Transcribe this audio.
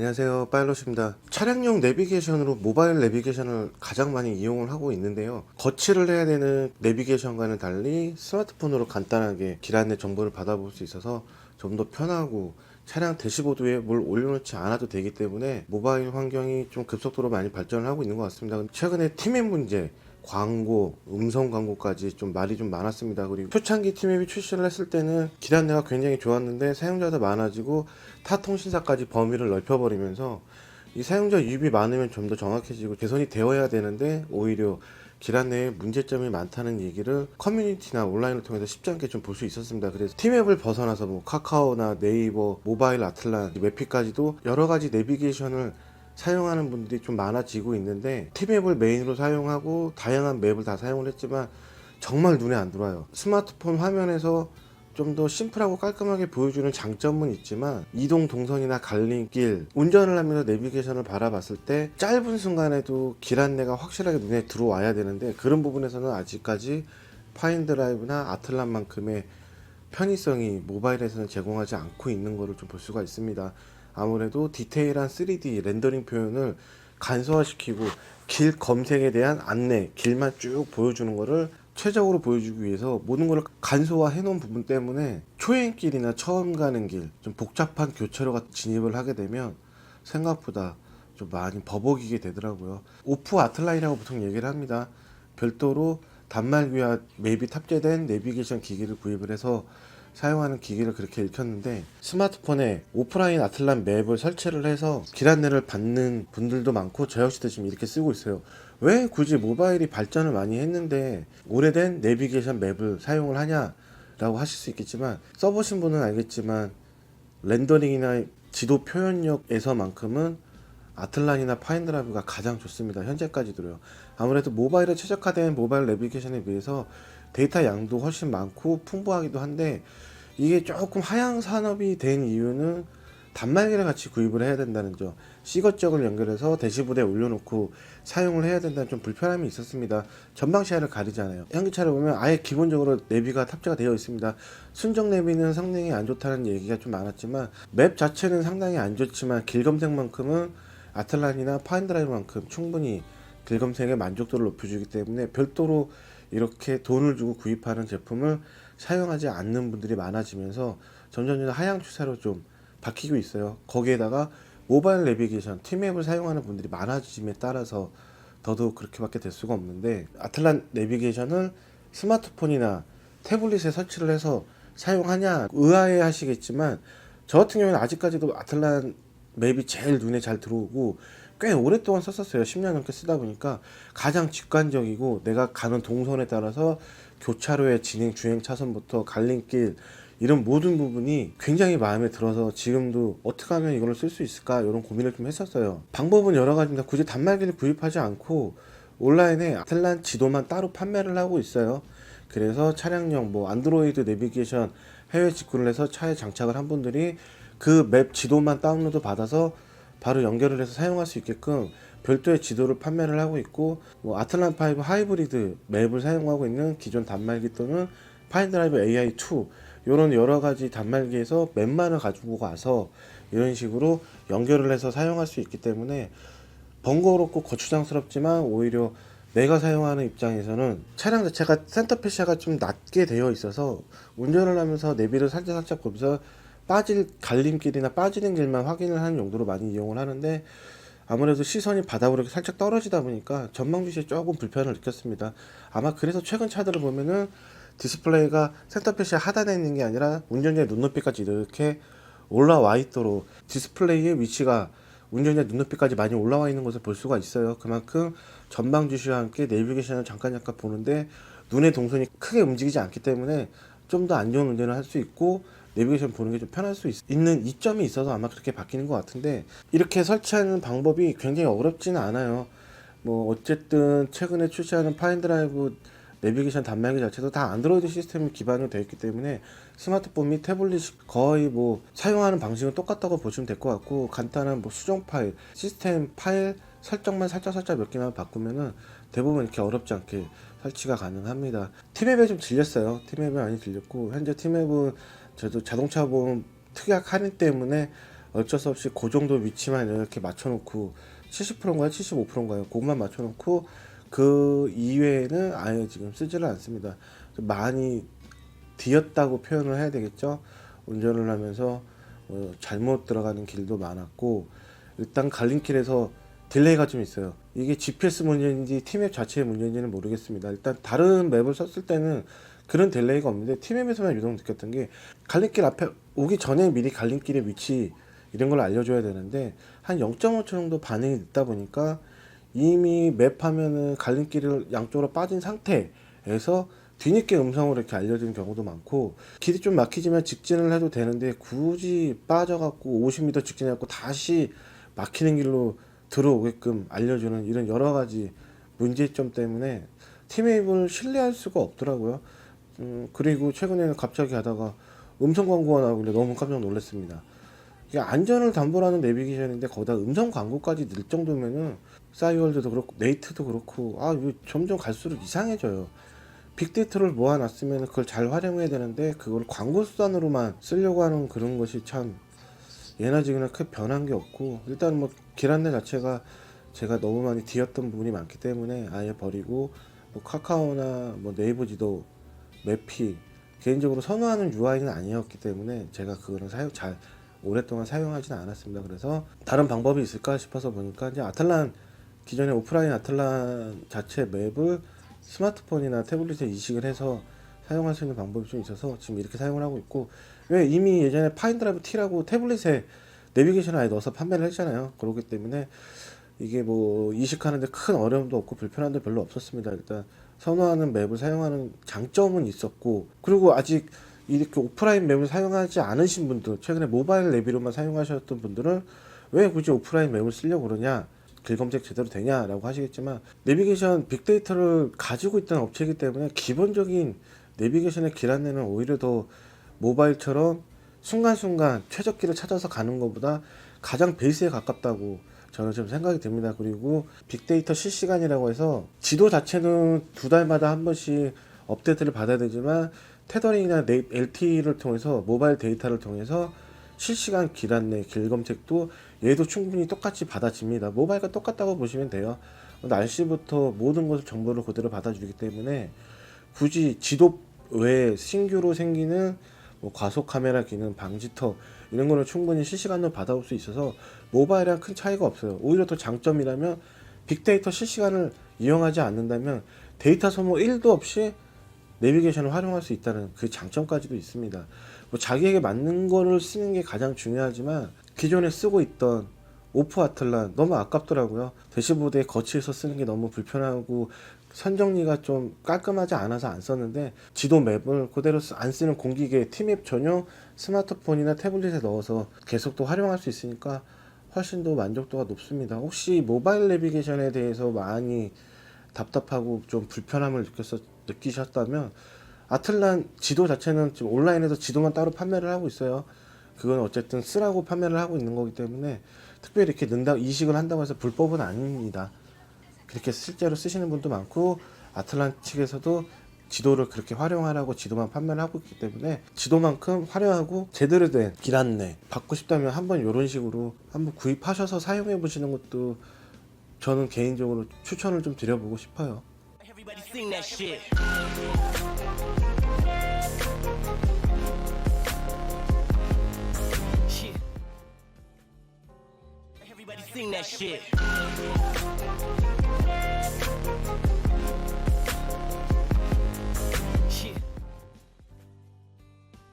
안녕하세요. 파일럿입니다. 차량용 내비게이션으로 모바일 내비게이션을 가장 많이 이용을 하고 있는데요. 거치를 해야 되는 내비게이션과는 달리 스마트폰으로 간단하게 길 안내 정보를 받아볼 수 있어서 좀 더 편하고 차량 대시보드에 뭘 올려놓지 않아도 되기 때문에 모바일 환경이 좀 급속도로 많이 발전을 하고 있는 것 같습니다. 최근에 팀앱 문제 광고, 음성 광고까지 좀 말이 좀 많았습니다. 그리고 초창기 팀앱이 출시를 했을 때는 길 안내가 굉장히 좋았는데 사용자도 많아지고 타 통신사까지 범위를 넓혀버리면서 이 사용자 유입이 많으면 좀 더 정확해지고 개선이 되어야 되는데 오히려 길 안내에 문제점이 많다는 얘기를 커뮤니티나 온라인을 통해서 쉽지 않게 좀 볼 수 있었습니다. 그래서 팀앱을 벗어나서 뭐 카카오나 네이버, 모바일 아틀란, 웹피까지도 여러 가지 내비게이션을 사용하는 분들이 좀 많아지고 있는데 티맵을 메인으로 사용하고 다양한 맵을 다 사용을 했지만 정말 눈에 안 들어와요. 스마트폰 화면에서 좀 더 심플하고 깔끔하게 보여주는 장점은 있지만 이동 동선이나 갈림길 운전을 하면서 내비게이션을 바라봤을 때 짧은 순간에도 길 안내가 확실하게 눈에 들어와야 되는데 그런 부분에서는 아직까지 파인드라이브나 아틀란만큼의 편의성이 모바일에서는 제공하지 않고 있는 것을 좀 볼 수가 있습니다. 아무래도 디테일한 3D 렌더링 표현을 간소화시키고 길 검색에 대한 안내, 길만 쭉 보여주는 것을 최적으로 보여주기 위해서 모든 걸 간소화해 놓은 부분 때문에 초행길이나 처음 가는 길, 좀 복잡한 교차로가 진입을 하게 되면 생각보다 좀 많이 버벅이게 되더라고요. 오프 아틀라인이라고 보통 얘기를 합니다. 별도로 단말기와 맵이 탑재된 내비게이션 기기를 구입을 해서 사용하는 기기를 그렇게 읽혔는데 스마트폰에 오프라인 아틀란 맵을 설치를 해서 길 안내를 받는 분들도 많고 저 역시도 지금 이렇게 쓰고 있어요. 왜 굳이 모바일이 발전을 많이 했는데 오래된 내비게이션 맵을 사용을 하냐 라고 하실 수 있겠지만 써보신 분은 알겠지만 렌더링이나 지도 표현력에서만큼은 아틀란이나 파인드라브가 가장 좋습니다. 현재까지도요. 아무래도 모바일에 최적화된 모바일 내비게이션에 비해서 데이터 양도 훨씬 많고 풍부하기도 한데 이게 조금 하향 산업이 된 이유는 단말기를 같이 구입을 해야 된다는 점 C거적을 연결해서 대시보드에 올려놓고 사용을 해야 된다는 좀 불편함이 있었습니다 전방 시야를 가리잖아요 현기차를 보면 아예 기본적으로 내비가 탑재가 되어 있습니다 순정 내비는 성능이 안 좋다는 얘기가 좀 많았지만 맵 자체는 상당히 안 좋지만 길 검색만큼은 아틀란이나 파인드라이브만큼 충분히 길 검색의 만족도를 높여주기 때문에 별도로 이렇게 돈을 주고 구입하는 제품을 사용하지 않는 분들이 많아지면서 점점 하향 추세로 좀 바뀌고 있어요. 거기에다가 모바일 내비게이션, 팀앱을 사용하는 분들이 많아짐에 따라서 더더욱 그렇게밖에 될 수가 없는데 아틀란 내비게이션을 스마트폰이나 태블릿에 설치를 해서 사용하냐 의아해 하시겠지만 저 같은 경우는 아직까지도 아틀란 맵이 제일 눈에 잘 들어오고 꽤 오랫동안 썼었어요. 10년 넘게 쓰다 보니까 가장 직관적이고 내가 가는 동선에 따라서 교차로의 진행 주행 차선부터 갈림길 이런 모든 부분이 굉장히 마음에 들어서 지금도 어떻게 하면 이걸 쓸 수 있을까 이런 고민을 좀 했었어요. 방법은 여러 가지입니다. 굳이 단말기를 구입하지 않고 온라인에 아틀란 지도만 따로 판매를 하고 있어요. 그래서 차량용 뭐 안드로이드 내비게이션 해외 직구를 해서 차에 장착을 한 분들이 그 맵 지도만 다운로드 받아서 바로 연결을 해서 사용할 수 있게끔 별도의 지도를 판매를 하고 있고 뭐 아틀란 5 하이브리드 맵을 사용하고 있는 기존 단말기 또는 파인드라이브 AI2 이런 여러 가지 단말기에서 맵만을 가지고 가서 이런 식으로 연결을 해서 사용할 수 있기 때문에 번거롭고 거추장스럽지만 오히려 내가 사용하는 입장에서는 차량 자체가 센터페시아가 좀 낮게 되어 있어서 운전을 하면서 내비를 살짝 살짝 보면서 빠질 갈림길이나 빠지는 길만 확인을 하는 용도로 많이 이용을 하는데 아무래도 시선이 바닥으로 살짝 떨어지다 보니까 전망주시에 조금 불편을 느꼈습니다. 아마 그래서 최근 차들을 보면은 디스플레이가 센터페시아 하단에 있는 게 아니라 운전자의 눈높이까지 이렇게 올라와 있도록 디스플레이의 위치가 운전자 눈높이까지 많이 올라와 있는 것을 볼 수가 있어요. 그만큼 전방 주시와 함께 내비게이션을 잠깐 잠깐 보는데 눈의 동선이 크게 움직이지 않기 때문에 좀 더 안전 운전을 할 수 있고 내비게이션 보는 게 좀 편할 수 있, 는 이점이 있어서 아마 그렇게 바뀌는 것 같은데 이렇게 설치하는 방법이 굉장히 어렵지는 않아요. 뭐 어쨌든 최근에 출시하는 파인드라이브 내비게이션 단말기 자체도 다 안드로이드 시스템이 기반으로 되어 있기 때문에 스마트폰 및 태블릿이 거의 뭐 사용하는 방식은 똑같다고 보시면 될 것 같고 간단한 뭐 수정 파일, 시스템 파일 설정만 살짝 살짝 몇 개만 바꾸면은 대부분 이렇게 어렵지 않게 설치가 가능합니다. 팀앱에 좀 질렸어요. 팀앱에 많이 질렸고 현재 팀앱은 저도 자동차 보험 특약 할인 때문에 어쩔 수 없이 그 정도 위치만 이렇게 맞춰놓고 70%인가요? 75%인가요? 그것만 맞춰놓고 그 이외에는 아예 지금 쓰지를 않습니다. 좀 많이 뒤었다고 표현을 해야 되겠죠. 운전을 하면서 어, 잘못 들어가는 길도 많았고 일단 갈림길에서 딜레이가 좀 있어요. 이게 GPS 문제인지 팀앱 자체의 문제인지는 모르겠습니다. 일단 다른 맵을 썼을 때는 그런 딜레이가 없는데 팀앱에서만 유독 느꼈던 게 갈림길 앞에 오기 전에 미리 갈림길의 위치 이런 걸 알려줘야 되는데 한 0.5초 정도 반응이 늦다 보니까 이미 맵 화면은 갈림길을 양쪽으로 빠진 상태에서 뒤늦게 음성으로 이렇게 알려주는 경우도 많고 길이 좀 막히지만 직진을 해도 되는데 굳이 빠져갖고 50m 직진해갖고 다시 막히는 길로 들어오게끔 알려주는 이런 여러 가지 문제점 때문에 팀앱을 신뢰할 수가 없더라고요. 음, 그리고 최근에는 갑자기 하다가 음성 광고가 나오길래 너무 깜짝 놀랐습니다. 이게 안전을 담보하는 내비게이션인데 거기다 음성 광고까지 넣을 정도면은 싸이월드도 그렇고 네이트도 그렇고 아 점점 갈수록 이상해져요. 빅데이터를 모아놨으면 그걸 잘 활용해야 되는데 그걸 광고 수단으로만 쓰려고 하는 그런 것이 참 예나 지금이나 크게 변한 게 없고 일단 뭐길 안내 자체가 제가 너무 많이 뒤었던 부분이 많기 때문에 아예 버리고 뭐 카카오나 뭐 네이버 지도 매피 개인적으로 선호하는 UI는 아니었기 때문에 제가 그거는 사용 잘 오랫동안 사용하지는 않았습니다. 그래서 다른 방법이 있을까 싶어서 보니까 이제 아틀란 기존의 오프라인 아틀란 자체 맵을 스마트폰이나 태블릿에 이식을 해서 사용할 수 있는 방법이 좀 있어서 지금 이렇게 사용을 하고 있고 왜 이미 예전에 파인드라이브 T라고 태블릿에 내비게이션을 아예 넣어서 판매를 했잖아요. 그렇기 때문에 이게 뭐 이식하는데 큰 어려움도 없고 불편한 데 별로 없었습니다. 일단 선호하는 맵을 사용하는 장점은 있었고 그리고 아직 이렇게 오프라인 맵을 사용하지 않으신 분들 최근에 모바일 내비로만 사용하셨던 분들은 왜 굳이 오프라인 맵을 쓰려고 그러냐 길 검색 제대로 되냐라고 하시겠지만 내비게이션 빅데이터를 가지고 있던 업체이기 때문에 기본적인 내비게이션의 길 안내는 오히려 더 모바일처럼 순간순간 최적기를 찾아서 가는 것보다 가장 베이스에 가깝다고 저는 좀 생각이 듭니다. 그리고 빅데이터 실시간이라고 해서 지도 자체는 두 달마다 한 번씩 업데이트를 받아야 되지만 테더링이나 LTE를 통해서 모바일 데이터를 통해서 실시간 길 안내, 길 검색도 얘도 충분히 똑같이 받아집니다. 모바일과 똑같다고 보시면 돼요. 날씨부터 모든 것을 정보를 그대로 받아주기 때문에 굳이 지도 외에 신규로 생기는 뭐 과속 카메라 기능, 방지턱 이런 거는 충분히 실시간으로 받아올 수 있어서 모바일이랑 큰 차이가 없어요. 오히려 더 장점이라면 빅데이터 실시간을 이용하지 않는다면 데이터 소모 1도 없이 내비게이션을 활용할 수 있다는 그 장점까지도 있습니다. 뭐 자기에게 맞는 거를 쓰는 게 가장 중요하지만 기존에 쓰고 있던 오프 아틀란 너무 아깝더라고요. 대시보드에 거치해서 쓰는 게 너무 불편하고 선정리가 좀 깔끔하지 않아서 안 썼는데 지도 맵을 그대로 쓰- 안 쓰는 공기계 팀앱 전용 스마트폰이나 태블릿에 넣어서 계속 또 활용할 수 있으니까 훨씬 더 만족도가 높습니다. 혹시 모바일 내비게이션에 대해서 많이 답답하고 좀 불편함을 느꼈었, 느끼셨다면 아틀란 지도 자체는 지금 온라인에서 지도만 따로 판매를 하고 있어요. 그건 어쨌든 쓰라고 판매를 하고 있는 거기 때문에 특별히 이렇게 넣는다 이식을 한다고 해서 불법은 아닙니다. 그렇게 실제로 쓰시는 분도 많고 아틀란 측에서도 지도를 그렇게 활용하라고 지도만 판매를 하고 있기 때문에 지도만큼 화려하고 제대로 된 길 안내 받고 싶다면 한번 이런 식으로 한번 구입하셔서 사용해 보시는 것도 저는 개인적으로 추천을 좀 드려보고 싶어요.